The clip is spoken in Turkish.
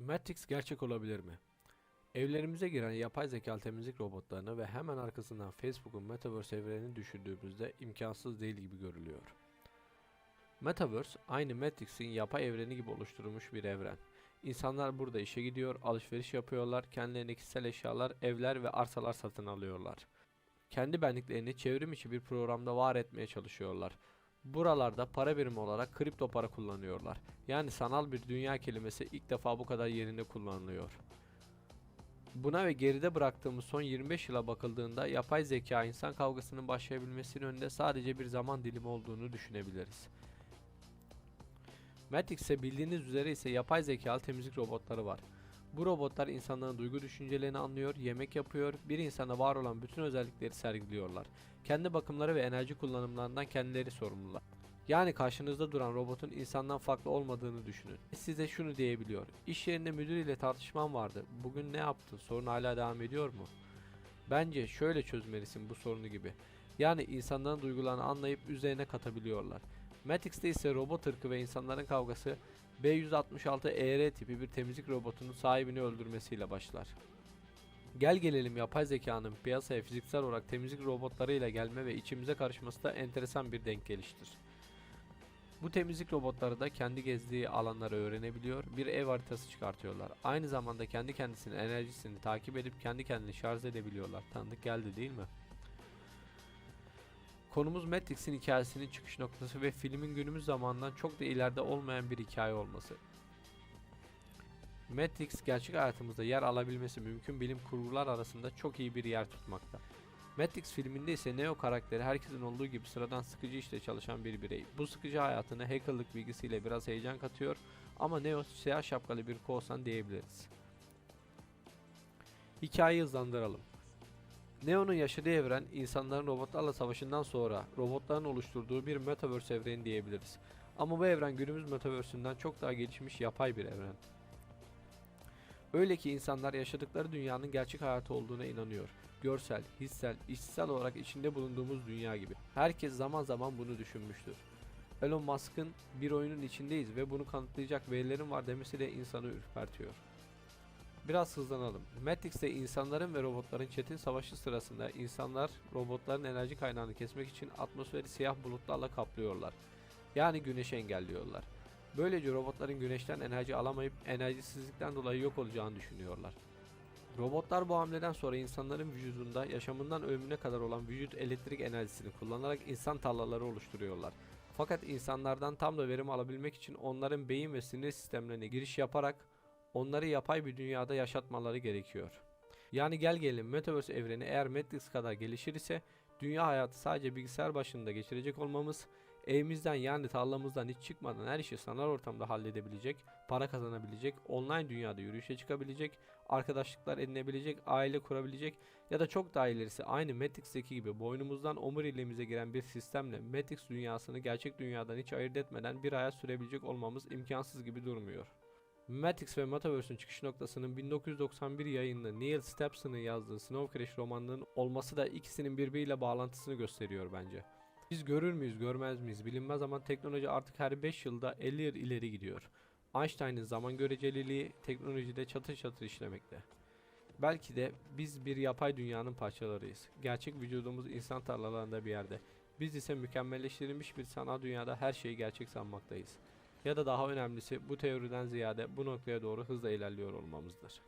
Matrix gerçek olabilir mi? Evlerimize giren yapay zeka temizlik robotlarını ve hemen arkasından Facebook'un Metaverse evrenini düşündüğümüzde imkansız değil gibi görülüyor. Metaverse aynı Matrix'in yapay evreni gibi oluşturulmuş bir evren. İnsanlar burada işe gidiyor, alışveriş yapıyorlar, kendilerine kişisel eşyalar, evler ve arsalar satın alıyorlar. Kendi benliklerini çevrim içi bir programda var etmeye çalışıyorlar. Buralarda para birimi olarak kripto para kullanıyorlar. Yani sanal bir dünya kelimesi ilk defa bu kadar yerinde kullanılıyor. Buna ve geride bıraktığımız son 25 yıla bakıldığında yapay zeka insan kavgasının başlayabilmesinin önünde sadece bir zaman dilimi olduğunu düşünebiliriz. Matrix ise bildiğiniz üzere ise yapay zekalı temizlik robotları var. Bu robotlar insanların duygu düşüncelerini anlıyor, yemek yapıyor, bir insanda var olan bütün özellikleri sergiliyorlar. Kendi bakımları ve enerji kullanımlarından kendileri sorumlular. Yani karşınızda duran robotun insandan farklı olmadığını düşünün. Size şunu diyebiliyor. İş yerinde müdür ile tartışmam vardı. Bugün ne yaptın? Sorun hala devam ediyor mu? Bence şöyle çözmelisin bu sorunu gibi. Yani insanların duygularını anlayıp üzerine katabiliyorlar. Matrix'te ise robot ırkı ve insanların kavgası B166ER E tipi bir temizlik robotunun sahibini öldürmesiyle başlar. Gel gelelim yapay zekanın piyasaya fiziksel olarak temizlik robotlarıyla gelme ve içimize karışması da enteresan bir denk geliştir. Bu temizlik robotları da kendi gezdiği alanları öğrenebiliyor, bir ev haritası çıkartıyorlar. Aynı zamanda kendi kendisinin enerjisini takip edip kendi kendini şarj edebiliyorlar. Tanıdık geldi değil mi? Konumuz Matrix'in hikayesinin çıkış noktası ve filmin günümüz zamanından çok da ileride olmayan bir hikaye olması. Matrix gerçek hayatımızda yer alabilmesi mümkün bilim kurgular arasında çok iyi bir yer tutmakta. Matrix filminde ise Neo karakteri herkesin olduğu gibi sıradan sıkıcı işte çalışan bir birey. Bu sıkıcı hayatına hackerlık bilgisiyle biraz heyecan katıyor ama Neo siyah şapkalı bir korsan diyebiliriz. Hikayeyi hızlandıralım. Neo'nun yaşadığı evren insanların robotlarla savaşından sonra robotların oluşturduğu bir metaverse evreni diyebiliriz. Ama bu evren günümüz metaverse'ünden çok daha gelişmiş yapay bir evren. Öyle ki insanlar yaşadıkları dünyanın gerçek hayatı olduğuna inanıyor. Görsel, hissel, işsel olarak içinde bulunduğumuz dünya gibi. Herkes zaman zaman bunu düşünmüştür. Elon Musk'ın bir oyunun içindeyiz ve bunu kanıtlayacak verilerim var demesi de insanı ürpertiyor. Biraz hızlanalım. Matrix'te insanların ve robotların çetin savaşı sırasında insanlar robotların enerji kaynağını kesmek için atmosferi siyah bulutlarla kaplıyorlar. Yani güneşi engelliyorlar. Böylece robotların güneşten enerji alamayıp enerjisizlikten dolayı yok olacağını düşünüyorlar. Robotlar bu hamleden sonra insanların vücudunda yaşamından ölümüne kadar olan vücut elektrik enerjisini kullanarak insan tarlaları oluşturuyorlar. Fakat insanlardan tam da verim alabilmek için onların beyin ve sinir sistemlerine giriş yaparak onları yapay bir dünyada yaşatmaları gerekiyor. Yani gel gelin Metaverse evreni eğer Matrix kadar gelişir ise dünya hayatı sadece bilgisayar başında geçirecek olmamız, evimizden yani tarlamızdan hiç çıkmadan her işi sanal ortamda halledebilecek, para kazanabilecek, online dünyada yürüyüşe çıkabilecek, arkadaşlıklar edinebilecek, aile kurabilecek ya da çok daha ilerisi aynı Matrix'teki gibi boynumuzdan omuriliğimize giren bir sistemle Matrix dünyasını gerçek dünyadan hiç ayırt etmeden bir hayat sürebilecek olmamız imkansız gibi durmuyor. Matrix ve Metaverse'ün çıkış noktasının 1991 yayınlı Neil Stephen'ın yazdığı Snow Crash romanının olması da ikisinin birbiriyle bağlantısını gösteriyor bence. Biz görür müyüz görmez miyiz bilinmez ama teknoloji artık her 5 yılda 50 yıl ileri gidiyor. Einstein'ın zaman göreceliliği teknolojide çatır çatır işlemekte. Belki de biz bir yapay dünyanın parçalarıyız. Gerçek vücudumuz insan tarlalarında bir yerde. Biz ise mükemmelleştirilmiş bir sanal dünyada her şeyi gerçek sanmaktayız. Ya da daha önemlisi bu teoriden ziyade bu noktaya doğru hızla ilerliyor olmamızdır.